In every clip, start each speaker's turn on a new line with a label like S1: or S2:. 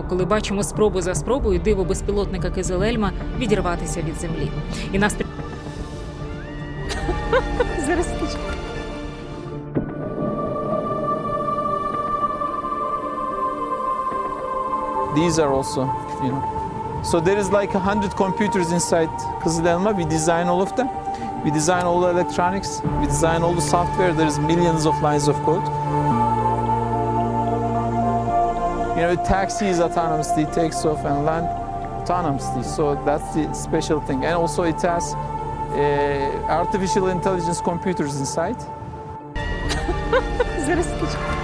S1: радіємо, коли бачимо спробу за спробою диво безпілотника Кизелельма відірватися від землі. І нас зараз.
S2: These are also, you know. So there is like a hundred computers inside Kızıl Elma. We design all of them. We design all the electronics. We design all the software. There is millions of lines of code. You know, it taxis autonomously, takes off and land autonomously. So that's the special thing. And also it has uh, artificial intelligence computers inside.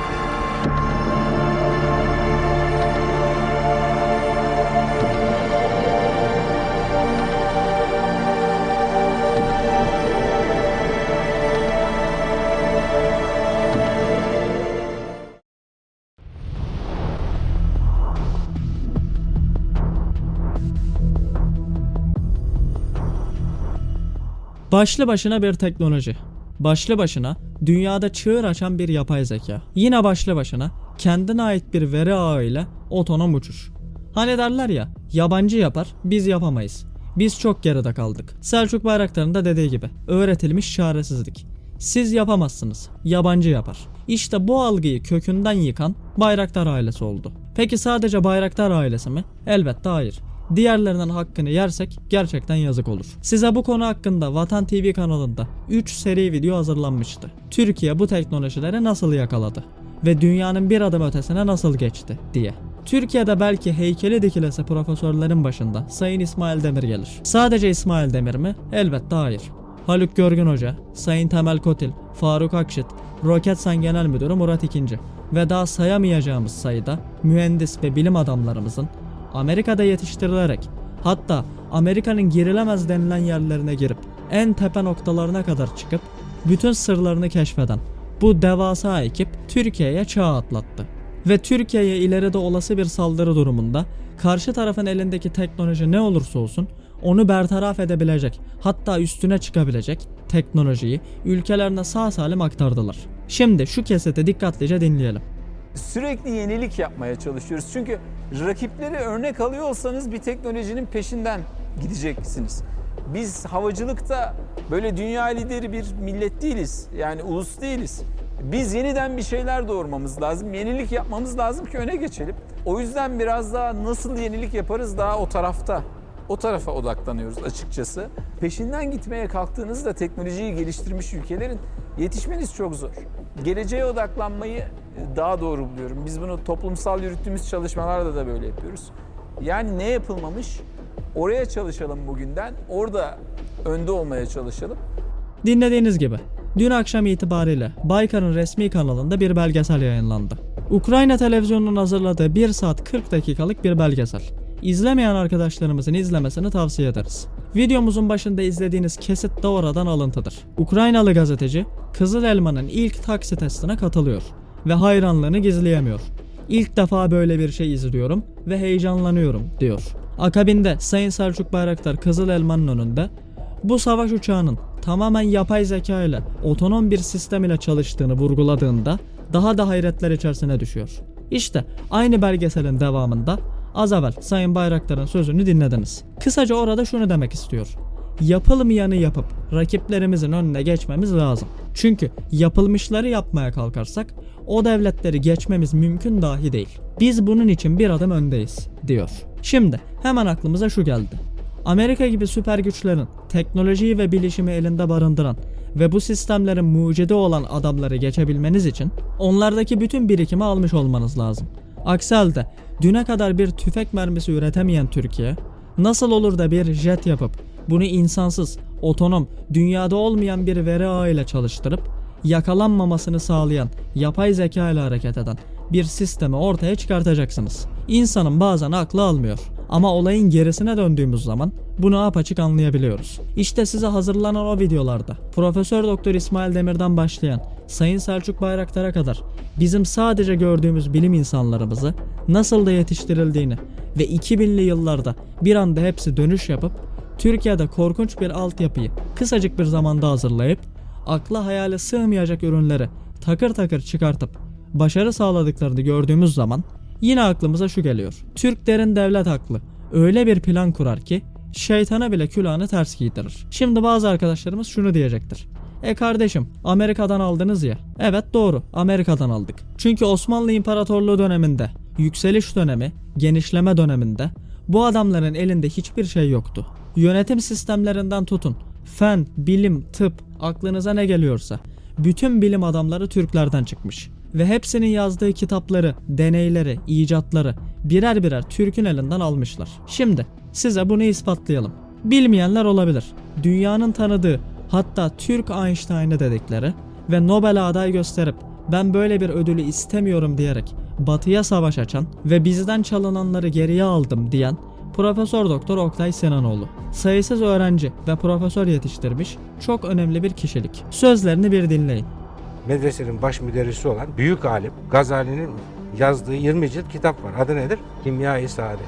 S3: Başlı başına bir teknoloji. Başlı başına dünyada çığır açan bir yapay zeka. Yine başlı başına kendine ait bir veri ağıyla otonom uçuş. Hani derler ya yabancı yapar biz yapamayız. Biz çok geride kaldık. Selçuk Bayraktar'ın da dediği gibi öğretilmiş çaresizlik. Siz yapamazsınız. Yabancı yapar. İşte bu algıyı kökünden yıkan Bayraktar ailesi oldu. Peki sadece Bayraktar ailesi mi? Elbette hayır. Diğerlerinin hakkını yersek gerçekten yazık olur. Size bu konu hakkında Vatan TV kanalında 3 seri video hazırlanmıştı. Türkiye bu teknolojileri nasıl yakaladı ve dünyanın bir adım ötesine nasıl geçti diye. Türkiye'de belki heykeli dikilesi profesörlerin başında Sayın İsmail Demir gelir. Sadece İsmail Demir mi? Elbette hayır. Haluk Görgün Hoca, Sayın Temel Kotil, Faruk Akşit, Roketsan Genel Müdürü Murat İkinci ve daha sayamayacağımız sayıda mühendis ve bilim adamlarımızın Amerika'da yetiştirilerek hatta Amerika'nın girilemez denilen yerlerine girip en tepe noktalarına kadar çıkıp bütün sırlarını keşfeden bu devasa ekip Türkiye'ye çağ atlattı. Ve Türkiye'ye ileride olası bir saldırı durumunda karşı tarafın elindeki teknoloji ne olursa olsun onu bertaraf edebilecek hatta üstüne çıkabilecek teknolojiyi ülkelerine sağ salim aktardılar. Şimdi şu keseti dikkatlice dinleyelim.
S2: Sürekli yenilik yapmaya çalışıyoruz. Çünkü rakipleri örnek alıyorsanız bir teknolojinin peşinden gideceksiniz. Biz havacılıkta böyle dünya lideri bir millet değiliz. Yani ulus değiliz. Biz yeniden bir şeyler doğurmamız lazım. Yenilik yapmamız lazım ki öne geçelim. O yüzden biraz daha nasıl yenilik yaparız daha o tarafta. O tarafa odaklanıyoruz açıkçası. Peşinden gitmeye kalktığınızda teknolojiyi geliştirmiş ülkelerin yetişmeniz çok zor. Geleceğe odaklanmayı daha doğru buluyorum. Biz bunu toplumsal yürüttüğümüz çalışmalarda da böyle yapıyoruz. Yani ne yapılmamış? Oraya çalışalım bugünden. Orada önde olmaya çalışalım.
S3: Dinlediğiniz gibi dün akşam itibariyle Baykar'ın resmi kanalında bir belgesel yayınlandı. Ukrayna televizyonunun hazırladığı 1 saat 40 dakikalık bir belgesel. İzlemeyen arkadaşlarımızın izlemesini tavsiye ederiz. Videomuzun başında izlediğiniz kesit de oradan alıntıdır. Ukraynalı gazeteci Kızıl Elma'nın ilk taksi testine katılıyor ve hayranlığını gizleyemiyor. İlk defa böyle bir şey izliyorum ve heyecanlanıyorum diyor. Akabinde Sayın Selçuk Bayraktar Kızıl Elma'nın önünde bu savaş uçağının tamamen yapay zeka ile otonom bir sistem ile çalıştığını vurguladığında daha da hayretler içerisine düşüyor. İşte aynı belgeselin devamında az evvel Sayın Bayraktar'ın sözünü dinlediniz. Kısaca orada şunu demek istiyor. Yapılmayanı yapıp rakiplerimizin önüne geçmemiz lazım. Çünkü yapılmışları yapmaya kalkarsak o devletleri geçmemiz mümkün dahi değil. Biz bunun için bir adım öndeyiz diyor. Şimdi hemen aklımıza şu geldi. Amerika gibi süper güçlerin teknolojiyi ve bilişimi elinde barındıran ve bu sistemlerin mucidi olan adamları geçebilmeniz için onlardaki bütün birikimi almış olmanız lazım. Aksi halde düne kadar bir tüfek mermisi üretemeyen Türkiye nasıl olur da bir jet yapıp bunu insansız, otonom, dünyada olmayan bir veri ağıyla çalıştırıp yakalanmamasını sağlayan, yapay zeka ile hareket eden bir sistemi ortaya çıkartacaksınız. İnsanın bazen aklı almıyor. Ama olayın gerisine döndüğümüz zaman bunu apaçık anlayabiliyoruz. İşte size hazırlanan o videolarda Profesör Doktor İsmail Demir'den başlayan Sayın Selçuk Bayraktar'a kadar bizim sadece gördüğümüz bilim insanlarımızı nasıl da yetiştirildiğini ve 2000'li yıllarda bir anda hepsi dönüş yapıp Türkiye'de korkunç bir altyapıyı kısacık bir zamanda hazırlayıp akla hayale sığmayacak ürünleri takır takır çıkartıp başarı sağladıklarını gördüğümüz zaman Yine aklımıza şu geliyor. Türklerin devlet aklı öyle bir plan kurar ki şeytana bile külahını ters giydirir. Şimdi bazı arkadaşlarımız şunu diyecektir. E kardeşim Amerika'dan aldınız ya. Evet doğru Amerika'dan aldık. Çünkü Osmanlı İmparatorluğu döneminde, yükseliş dönemi, genişleme döneminde bu adamların elinde hiçbir şey yoktu. Yönetim sistemlerinden tutun, fen, bilim, tıp, aklınıza ne geliyorsa bütün bilim adamları Türklerden çıkmış. Ve hepsinin yazdığı kitapları, deneyleri, icatları birer birer Türk'ün elinden almışlar. Şimdi size bunu ispatlayalım. Bilmeyenler olabilir. Dünyanın tanıdığı hatta Türk Einstein'ı dedikleri ve Nobel'e aday gösterip ben böyle bir ödülü istemiyorum diyerek batıya savaş açan ve bizden çalınanları geriye aldım diyen Profesör Doktor Oktay Sinanoğlu. Sayısız öğrenci ve profesör yetiştirmiş çok önemli bir kişilik. Sözlerini bir dinleyin.
S4: medresenin baş müderrisi olan büyük alim Gazali'nin yazdığı 20 cilt kitap var. Adı nedir? Kimya-i Saadet.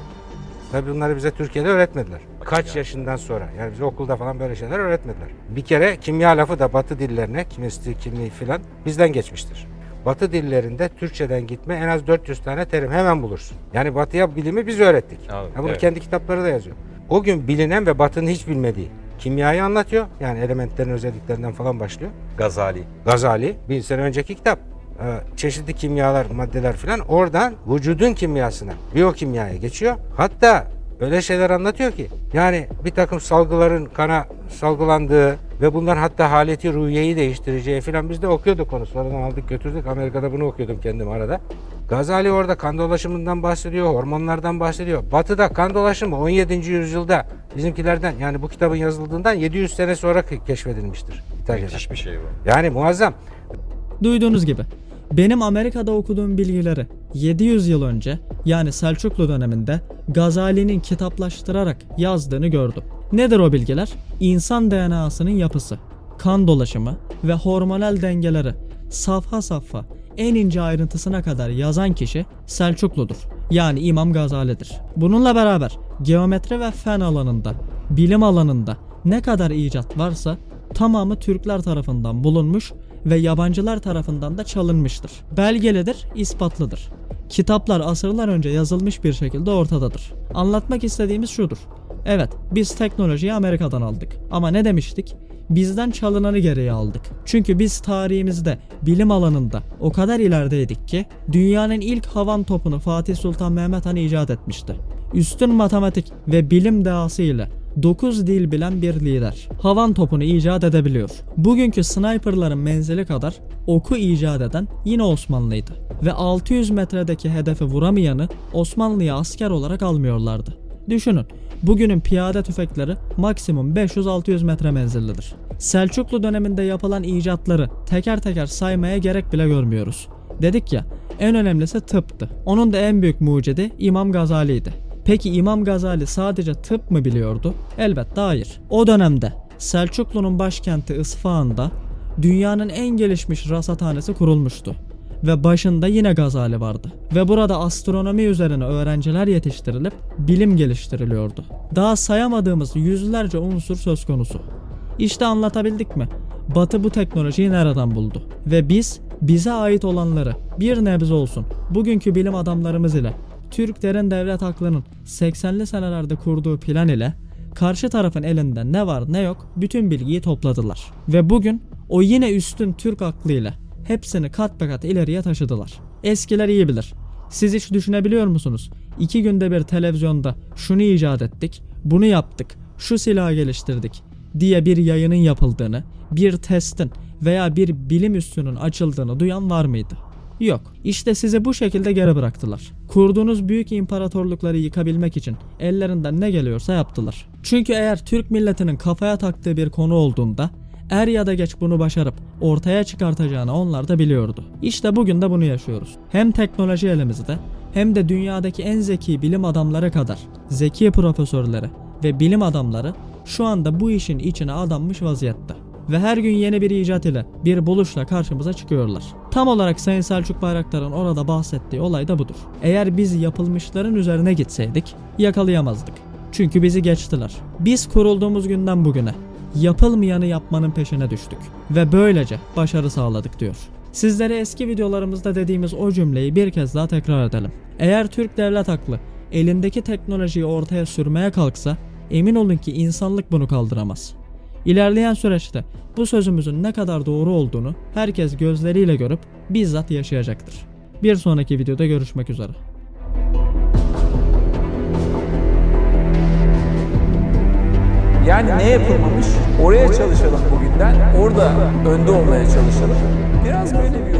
S4: Tabi bunları bize Türkiye'de öğretmediler. Kaç yaşından sonra yani bize okulda falan böyle şeyler öğretmediler. Bir kere kimya lafı da batı dillerine, kimisti, kimi filan bizden geçmiştir. Batı dillerinde Türkçeden gitme en az 400 tane terim hemen bulursun. Yani batıya bilimi biz öğrettik.
S5: Abi,
S4: Ya bunu
S5: evet.
S4: kendi kitapları da yazıyor. O gün bilinen ve batının hiç bilmediği kimyayı anlatıyor. Yani elementlerin özelliklerinden falan başlıyor.
S5: Gazali.
S4: Gazali bin sene önceki kitap. Ee, Çeşitli kimyalar, maddeler filan oradan vücudun kimyasına, biyokimyaya geçiyor. Hatta öyle şeyler anlatıyor ki yani bir takım salgıların kana salgılandığı ve bunların hatta haleti ruhiyeyi değiştireceği filan biz de okuyorduk onu. Sonradan aldık götürdük. Amerika'da bunu okuyordum kendim arada. Gazali orada kan dolaşımından bahsediyor, hormonlardan bahsediyor. Batı'da kan dolaşımı 17. yüzyılda bizimkilerden yani bu kitabın yazıldığından 700 sene sonra ke- keşfedilmiştir İtalya'da.
S5: Müthiş bir şey bu.
S4: Yani muazzam.
S3: Duyduğunuz gibi benim Amerika'da okuduğum bilgileri 700 yıl önce yani Selçuklu döneminde Gazali'nin kitaplaştırarak yazdığını gördüm. Nedir o bilgiler? İnsan DNA'sının yapısı, kan dolaşımı ve hormonal dengeleri safha safha en ince ayrıntısına kadar yazan kişi Selçukludur. Yani İmam Gazali'dir. Bununla beraber geometri ve fen alanında, bilim alanında ne kadar icat varsa tamamı Türkler tarafından bulunmuş ve yabancılar tarafından da çalınmıştır. Belgelidir, ispatlıdır. Kitaplar asırlar önce yazılmış bir şekilde ortadadır. Anlatmak istediğimiz şudur. Evet, biz teknolojiyi Amerika'dan aldık. Ama ne demiştik? Bizden çalınanı geriye aldık. Çünkü biz tarihimizde, bilim alanında o kadar ilerideydik ki dünyanın ilk havan topunu Fatih Sultan Mehmet Han icat etmişti. Üstün matematik ve bilim dehası ile 9 dil bilen bir lider. Havan topunu icat edebiliyor. Bugünkü sniperların menzili kadar oku icat eden yine Osmanlıydı. Ve 600 metredeki hedefi vuramayanı Osmanlı'ya asker olarak almıyorlardı. Düşünün, bugünün piyade tüfekleri maksimum 500-600 metre menzillidir. Selçuklu döneminde yapılan icatları teker teker saymaya gerek bile görmüyoruz. Dedik ya, en önemlisi tıptı. Onun da en büyük mucidi İmam Gazali'ydi. Peki İmam Gazali sadece tıp mı biliyordu? Elbette hayır. O dönemde Selçuklu'nun başkenti Isfahan'da dünyanın en gelişmiş rasathanesi kurulmuştu. Ve başında yine Gazali vardı. Ve burada astronomi üzerine öğrenciler yetiştirilip bilim geliştiriliyordu. Daha sayamadığımız yüzlerce unsur söz konusu. İşte anlatabildik mi? Batı bu teknolojiyi nereden buldu? Ve biz bize ait olanları bir nebze olsun bugünkü bilim adamlarımız ile Türklerin devlet aklının 80'li senelerde kurduğu plan ile karşı tarafın elinde ne var ne yok bütün bilgiyi topladılar. Ve bugün o yine üstün Türk aklıyla hepsini kat be kat ileriye taşıdılar. Eskiler iyi bilir. Siz hiç düşünebiliyor musunuz? İki günde bir televizyonda şunu icat ettik, bunu yaptık, şu silahı geliştirdik diye bir yayının yapıldığını, bir testin veya bir bilim üssünün açıldığını duyan var mıydı? Yok. İşte sizi bu şekilde geri bıraktılar. Kurduğunuz büyük imparatorlukları yıkabilmek için ellerinden ne geliyorsa yaptılar. Çünkü eğer Türk milletinin kafaya taktığı bir konu olduğunda er ya da geç bunu başarıp ortaya çıkartacağını onlar da biliyordu. İşte bugün de bunu yaşıyoruz. Hem teknoloji elimizde hem de dünyadaki en zeki bilim adamları kadar zeki profesörleri ve bilim adamları şu anda bu işin içine adanmış vaziyette. Ve her gün yeni bir icat ile bir buluşla karşımıza çıkıyorlar. Tam olarak Sayın Selçuk Bayraktar'ın orada bahsettiği olay da budur. Eğer biz yapılmışların üzerine gitseydik yakalayamazdık. Çünkü bizi geçtiler. Biz kurulduğumuz günden bugüne yapılmayanı yapmanın peşine düştük ve böylece başarı sağladık diyor. Sizlere eski videolarımızda dediğimiz o cümleyi bir kez daha tekrar edelim. Eğer Türk devlet aklı elindeki teknolojiyi ortaya sürmeye kalksa emin olun ki insanlık bunu kaldıramaz. İlerleyen süreçte bu sözümüzün ne kadar doğru olduğunu herkes gözleriyle görüp bizzat yaşayacaktır. Bir sonraki videoda görüşmek üzere.
S2: Yani ne yapılmamış? Oraya çalışalım bugünden. Orada önde olmaya çalışalım. Biraz böyle bir